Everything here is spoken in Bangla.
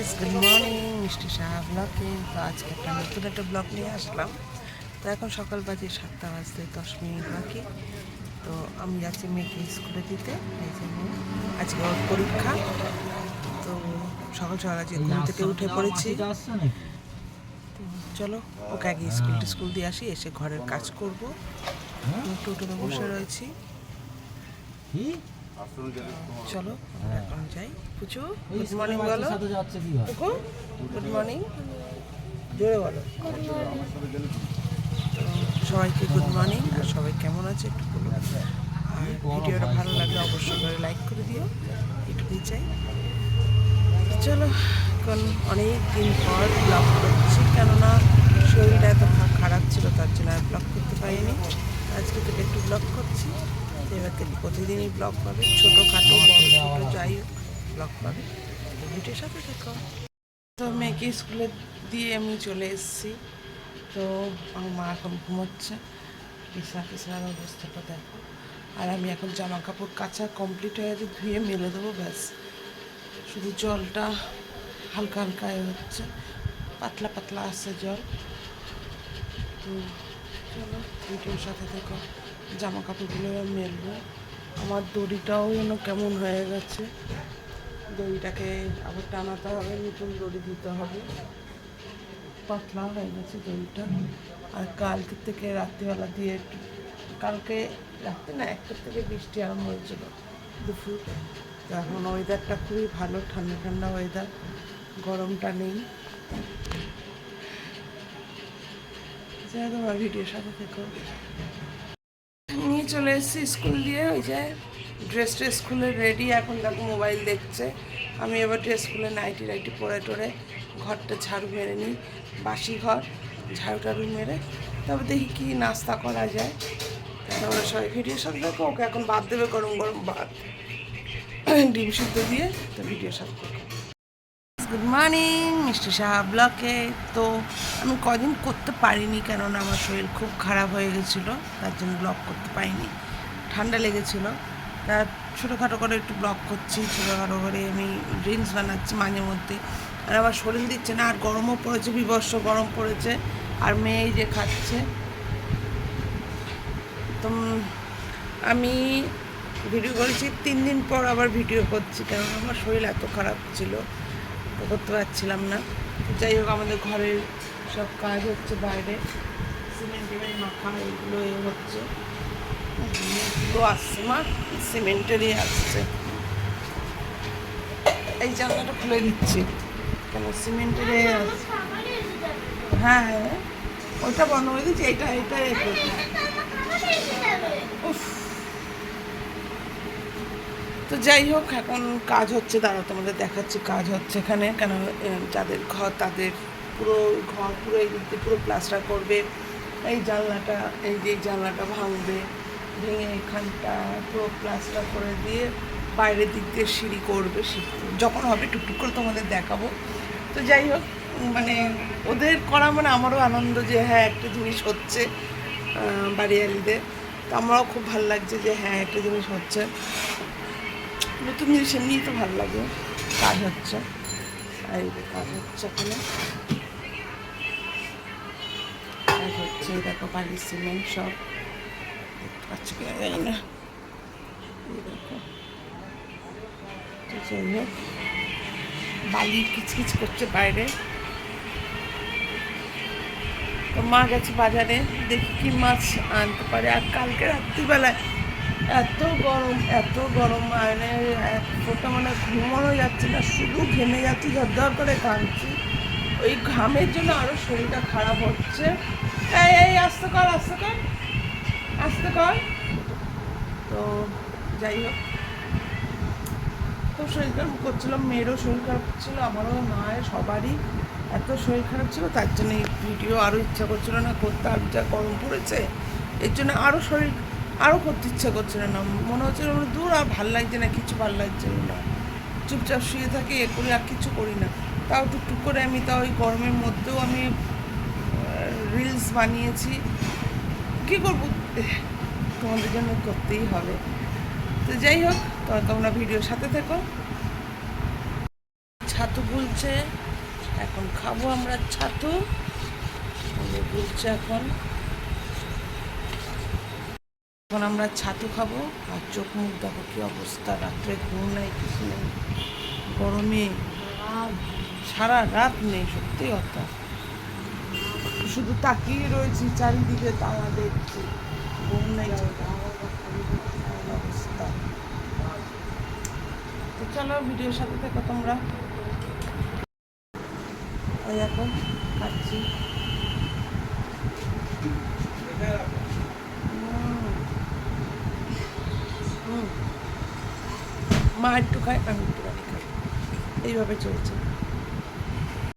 গাইস গুড মর্নিং মিষ্টি শাহ ব্লকে তো আজকে একটা নতুন একটা ব্লগ নিয়ে আসলাম। তো এখন সকাল বাজে সাতটা বাজতে দশ মিনিট বাকি। তো আমি যাচ্ছি মেয়েকে স্কুলে দিতে। এই জন্য আজকে ওর পরীক্ষা। তো সকাল সকাল আজকে ঘুম থেকে উঠে পড়েছি। চলো ওকে আগে স্কুল স্কুল দিয়ে আসি এসে ঘরের কাজ করব। টোটোতে বসে রয়েছি। চলো এখন যাই। পুচু গুড মর্নিং বলো। পুকু গুড মর্নিং জোরে বলো। সবাইকে গুড মর্নিং আর সবাই কেমন আছে একটু বলুন আর ভিডিওটা ভালো লাগলে অবশ্যই করে লাইক করে দিও এটুকুই চাই। চলো এখন অনেক দিন পর ব্লগ করছি কেননা শরীরটা এত খারাপ ছিল তার জন্য আর ব্লগ করতে পারিনি। আজকে থেকে একটু ব্লগ করছি। তো এবার প্রতিদিনই ব্লগ পাবে ছোটোখাটো বড় ছোটো যাই হোক ব্লগ পাবে। ভিডিওর সাথে দেখো তো মেয়েকে স্কুলে দিয়ে আমি চলে এসেছি। তো আমার মা এখন ঘুমোচ্ছে। বিছানা টিছানার অবস্থাটা দেখো। আর আমি এখন জামা কাপড় কাচা কমপ্লিট হয়ে গেছে ধুয়ে মেলে দেবো ব্যাস। শুধু জলটা হালকা হালকা হচ্ছে। পাতলা পাতলা আসছে জল। তো চলো ভিডিওর সাথে দেখো। জামা কাপড়গুলো মেলবো। আমার দড়িটাও যেন কেমন হয়ে গেছে। দড়িটাকে আবার টানাতে হবে, নতুন দড়ি দিতে হবে। পাতলা হয়ে গেছে দড়িটা। আর কালকে থেকে রাত্রিবেলা দিয়ে কালকে রাত্রে না, একটার থেকে বৃষ্টি আরম্ভ হয়েছিল দুপুর। এখন ওয়েদারটা খুবই ভালো, ঠান্ডা ঠান্ডা ওয়েদার গরমটা নেই। যাই আমার ভিডিওর সাথে থেকো। চলে এসেছি স্কুল দিয়ে, ওই যে ড্রেস ট্রেস স্কুলে রেডি এখন দেখো মোবাইল দেখছে। আমি এবার ড্রেস স্কুলে নাইটি নাইটি পরে টরে ঘরটা ঝাড়ু মেরে নিই, বাসি ঘর, ঝাড়ু টাড়ু মেরে তবে দেখি কি নাস্তা করা যায়। ওরা সবাই ভিডিও সাথে দেখো ওকে এখন বাদ দেবে গরম গরম ভাত। ডিম সিদ্ধ দিয়ে তো ভিডিও সাথে দেখো গুড মর্নিং মিষ্টি সাহা ব্লকে তো আমি কদিন করতে পারিনি কেননা আমার শরীর খুব খারাপ হয়ে গেছিল, তার জন্য ব্লগ করতে পারিনি। ঠান্ডা লেগেছিল। তা ছোটোখাটো করে একটু ব্লগ করছি, ছোটোখাটো করে আমি ড্রিঙ্কস বানাচ্ছি মাঝে মধ্যে। আর আমার শরীর দিচ্ছে না, আর গরমও পড়েছে, বিবর্ষ গরম পড়েছে, আর মেয়ে যে খাচ্ছে। তো আমি ভিডিও করেছি, তিন দিন পর আবার ভিডিও করছি কারণ আমার শরীর এত খারাপ ছিল। করতে পারছিলাম না। যাই হোক, আমাদের ঘরের সব কাজ হচ্ছে বাইরে। সিমেন্ট টিমেন্ট মাখা এগুলো এ হচ্ছে। এগুলো আসছে মা, সিমেন্টেরই আসছে। এই জানলাটা খুলে দিচ্ছি। কেন সিমেন্টের হ্যাঁ হ্যাঁ। ওইটা বন্ধ করে দিচ্ছি এটা এটা উফ। তো যাই হোক, এখন কাজ হচ্ছে, দাঁড়াও তোমাদের দেখাচ্ছি কাজ হচ্ছে এখানে। কেন যাদের ঘর, তাদের পুরো ঘর, পুরো এই দিক দিয়ে পুরো প্লাস্টার করবে। এই জানলাটা, এই যে জানলাটা ভাঙবে। ভেঙে এখানটা পুরো প্লাস্টার করে দিয়ে বাইরের দিক দিয়ে সিঁড়ি করবে। যখন হবে, টুকটুক করে তোমাদের দেখাবো। তো যাই হোক মানে ওদের করা মানে আমারও আনন্দ যে হ্যাঁ একটা জিনিস হচ্ছে বাড়িয়ালিদের। তো আমারও খুব ভালো লাগছে যে হ্যাঁ একটা জিনিস হচ্ছে। নতুন জিনিস এমনিই তো ভালো লাগে। কাজ হচ্ছে। এই কাজ হচ্ছে এখানে। কাজ হচ্ছে দেখো বালি সিমেন্ট সব। দেখতে পাচ্ছি কিনা জানি না। বালি কিচকিচ করছে বাইরে। তো মা গেছে বাজারে, দেখি কি মাছ আনতে পারে। আর কালকে রাত্রিবেলায় এত গরম এত গরম মানে ফোটা মানে ঘুমানো যাচ্ছে না, শুধু ঘেমে যাচ্ছি, ঝরঝর করে কাঁদছি ওই ঘামের জন্য আরও শরীরটা খারাপ হচ্ছে। এই এই, আস্তে কর আস্তে কর আস্তে কর। তো যাই হোক। খুব শরীর খারাপ করছিলাম মেয়েরও শরীর খারাপ ছিল আমারও মায়ের সবারই এত শরীর খারাপ ছিল, তার জন্য এই ভিডিও আরও ইচ্ছা করছিল না করতে আর যা গরম পড়েছে, এর জন্য আরও শরীর আরও করতে ইচ্ছা করছিল না মনে হচ্ছিল দূর আর ভালো লাগছে না, কিছু ভালো লাগছে না। চুপচাপ শুয়ে থাকি, এ করি আর কিছু করি না। তাও টুকটুক করে আমি তাও ওই গরমের মধ্যেও আমি রিলস বানিয়েছি। কী করব? তোমাদের জন্য করতেই হবে। তো যাই হোক, তোমরা ভিডিওর সাথে থেকো। ছাতু গুলছে, এখন খাব আমরা ছাতু। গুলছে এখন। এখন আমরা ছাতু খাব আর চোখ মুখ দেখো কি অবস্থা। রাত্রে ঘুম নাই, কিছু নেই। গরমে সারা রাত নেই, সত্যি কথা। শুধু তাকিয়ে রয়েছি চারিদিকে তারা দেখছি। ঘুম নেই অবস্থা। তো চলো ভিডিওর সাথে থেকো তোমরা। এখন খাচ্ছি। মা একটু খায় আমি একটুখানি খাই। এইভাবে চলছে।